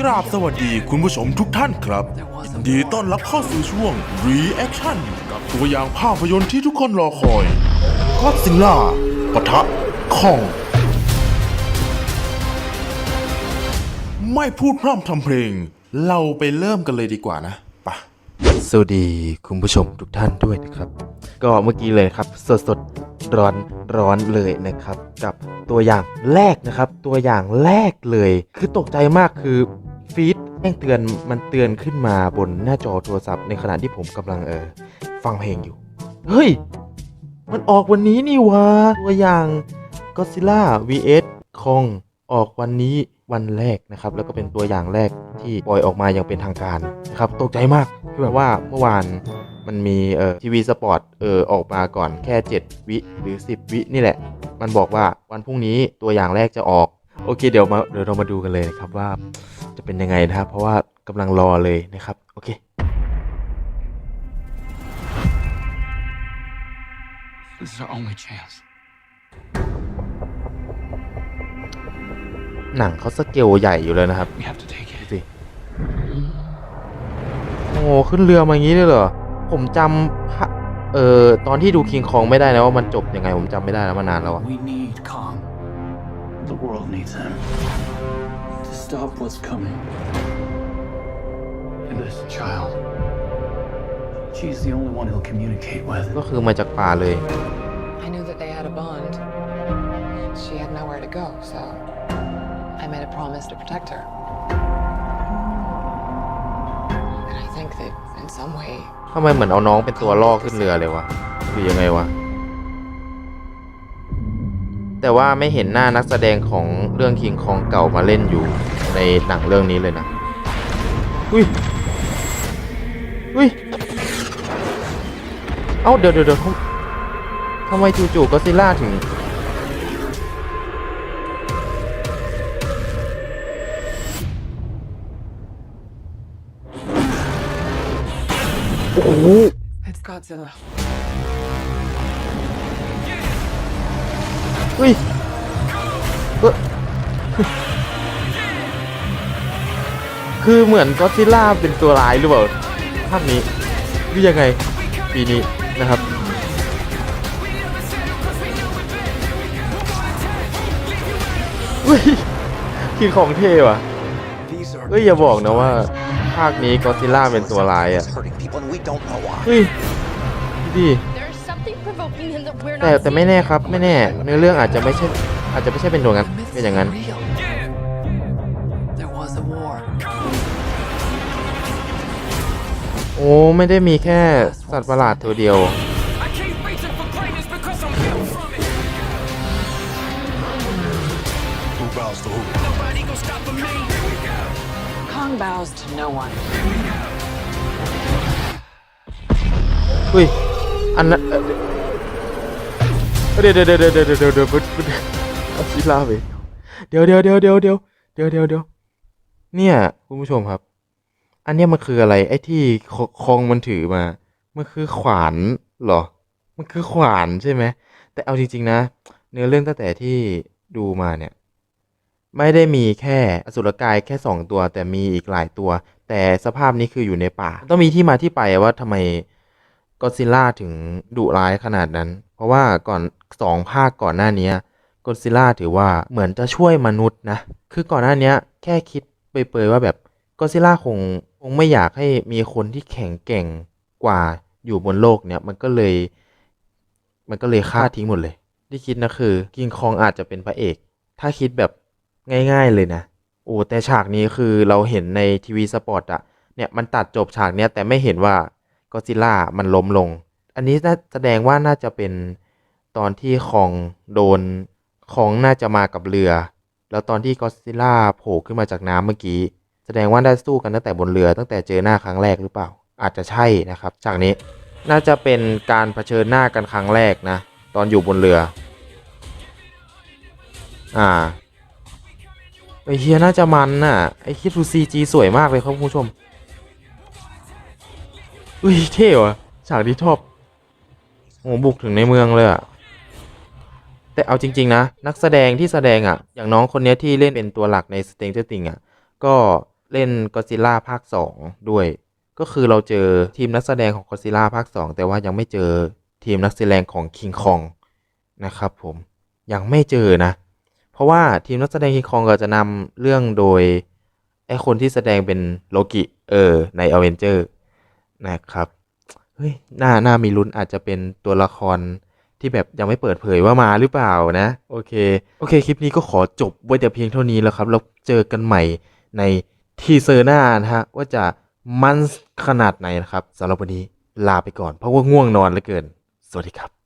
กราบสวัสดีคุณผู้ชมทุกท่านครับยินดีต้อนรับเข้าสู่ช่วง Reaction กับตัวอย่างภาพยนตร์ที่ทุกคนรอคอย Godzilla ปะทะคอง ไม่พูดพร่ำทำเพลง เราไปเริ่มกันเลยดีกว่านะไปะสวัสดีคุณผู้ชมทุกท่านด้วยนะครับ ก็เมื่อกี้เลยครับ สดสด ร้อนร้อนเลยนะครับ กับตัวอย่างแรกนะครับ ตัวอย่างแรกเลย คือตกใจมากคือฟีดแจ้งเตือนมันเตือนขึ้นมาบนหน้าจอโทรศัพท์ในขณะที่ผมกำลังเออฟังเพลงอยู่ เฮ้ย มันออกวันนี้นี่วะตัวอย่าง Godzilla vs Kong ออกวันนี้วันแรกนะครับ แล้วก็เป็นตัวอย่างแรกที่ปล่อยออกมาอย่างเป็นทางการนะครับตกใจมากคือแบบว่าเมื่อวาน มันมีเอ่อทีวีสปอร์ตเออออกมาก่อนแค่ 7 วิหรือ 10 วินี่แหละ มันบอกว่าวันพรุ่งนี้ตัวอย่างแรกจะออก โอเคเดี๋ยวมาเดี๋ยวเรามาดูกันเลยนะครับว่าจะเป็นยังไงนะครับ เพราะว่ากำลังรอเลยนะครับ โอเค This is our only chance. หนังเขาสเกลใหญ่อยู่เลยนะครับ We have to take ดู it. สิโอ้โหขึ้นเรือมาอย่างนี้เลยเหรอ ผมจำภาเอ่อตอนที่ดูคิงคองไม่ได้นะว่ามันจบยังไงผมจำไม่ได้แล้วมานานแล้วอะ We need Kong. The world needs him to stop what's coming. And this child, she's the only one he'll communicate with. ก็คือมาจากป่าเลย I knew that they had a bond. She had nowhere to go, so I made a promise to protect her. And I think that in some way, ทำไมเหมือนเอาน้องเป็นตัวล่อขึ้นเรือเลยวะคือยังไงวะ แต่ว่าไม่เห็นหน้านักแสดงของเรื่องคิงคองเก่ามาเล่นอยู่ในหนังเรื่องนี้เลยนะ อุ้ย อุ้ย เอ้าเดี๋ยวเดี๋ยวเดี๋ยวทำทำไมจู่ๆก็ซิล่าถึง โอ้โห it's Godzilla. อุ้ยเอ้อคือเหมือนก็ซิล่าเป็นตัวร้ายหรือเปล่าภาคนี้หรือยังไงปีนี้นะครับ อุ้ยคิดของเท่ว่ะเอ้ยอย่าบอกนะว่า ภาคนี้ก็อดซิลล่าเป็นตัวร้ายอะ hurting people and we don't know why. เฮ้ยดี There's something provoking him that we're แต่ not แต่ไม่แน่ครับไม่แน่เนื้อเรื่องอาจจะไม่ใช่อาจจะไม่ใช่เป็นตัวงั้นเป็นอย่างนั้น real. There was a war. โอ้ไม่ได้มีแค่สัตว์ประหลาดตัวเดียว Kong bows to no one. อุ้ย อันนั้นเดี๋ยวเดี๋ยวเดี๋ยวเดี๋ยวเดี๋ยวเดี๋ยวเดี๋ยวเดี๋ยวเอาซิลาไปเดี๋ยวเดี๋ยวเดี๋ยวเดี๋ยวเดี๋ยวเดี๋ยวเดี๋ยวเดี๋ยวเนี่ยคุณผู้ชมครับ อันเนี้ยมันคืออะไร ไอ้ที่คคองมันถือมา มันคือขวานเหรอ มันคือขวานใช่ไหม แต่เอาจริงๆนะ เนื้อเรื่องตั้งแต่ที่ดูมาเนี่ย ไม่ได้มีแค่อสุรกายแค่สองตัว แต่มีอีกหลายตัว แต่สภาพนี้คืออยู่ในป่า ต้องมีที่มาที่ไปว่าทำไมก็ซิล่าถึงดุร้ายขนาดนั้น เพราะว่าก่อนสองภาคก่อนหน้านี้ก็ซิล่าถือว่าเหมือนจะช่วยมนุษย์นะ คือก่อนหน้านี้แค่คิดเปยๆว่าแบบก็ซิล่าคงคงไม่อยากให้มีคนที่แข็งแกร่งกว่าอยู่บนโลกเนี่ยมันก็เลย มันก็เลยฆ่าทิ้งหมดเลย ที่คิดนะคือ กิงคองอาจจะเป็นพระเอก ถ้าคิดแบบ ง่ายๆเลยนะโอ้แต่ฉากนี้คือเราเห็นในทีวีสปอร์ตอะเนี่ยมันตัดจบฉากเนี้ยแต่ไม่เห็นว่าก็ซิล่ามันล้มลง อันนี้น่าแสดงว่าน่าจะเป็นตอนที่คองโดนคองน่าจะมากับเรือ แล้วตอนที่ก็ซิล่าโผล่ขึ้นมาจากน้ำเมื่อกี้ แสดงว่าได้สู้กันตั้งแต่บนเรือตั้งแต่เจอหน้าครั้งแรกหรือเปล่า อาจจะใช่นะครับฉากนี้น่าจะเป็นการเผชิญหน้ากันครั้งแรกนะ ตอนอยู่บนเรือ อ่า ไอเฮียน่าจะมันน่ะ ไอคิดดูซีจีสวยมากเลยครับคุณผู้ชม อุ้ยเท่ว่ะฉากที่ชอบโอ้บุกถึงในเมืองเลยอะแต่เอาจริง ๆ นะ นักแสดงที่แสดงอะอย่างน้องคนนี้ที่เล่นเป็นตัวหลักใน Stranger Things อะก็เล่นก็ซิล่าภาค 2 ด้วย ก็คือเราเจอทีมนักแสดงของก็ซิล่าภาค 2 แต่ว่ายังไม่เจอทีมนักแสดงของคิงคองนะครับผมยังไม่เจอนะ เพราะว่าทีมนักแสดงคิงคองก็จะนำเรื่องโดยไอคนที่แสดงเป็นโลกิเออในอเวนเจอร์นะครับเฮ้ยหน่าหน่ามีลุ้นอาจจะเป็นตัวละครที่แบบยังไม่เปิดเผยว่ามาหรือเปล่านะ โอเค โอเค คลิปนี้ก็ขอจบไว้แต่เพียงเท่านี้แล้วครับ แล้วเจอกันใหม่ในทีเซอร์หน้านะฮะ ว่าจะมันขนาดไหนนะครับสำหรับวันนี้ลาไปก่อน เพราะว่าง่วงนอนเหลือเกิน สวัสดีครับ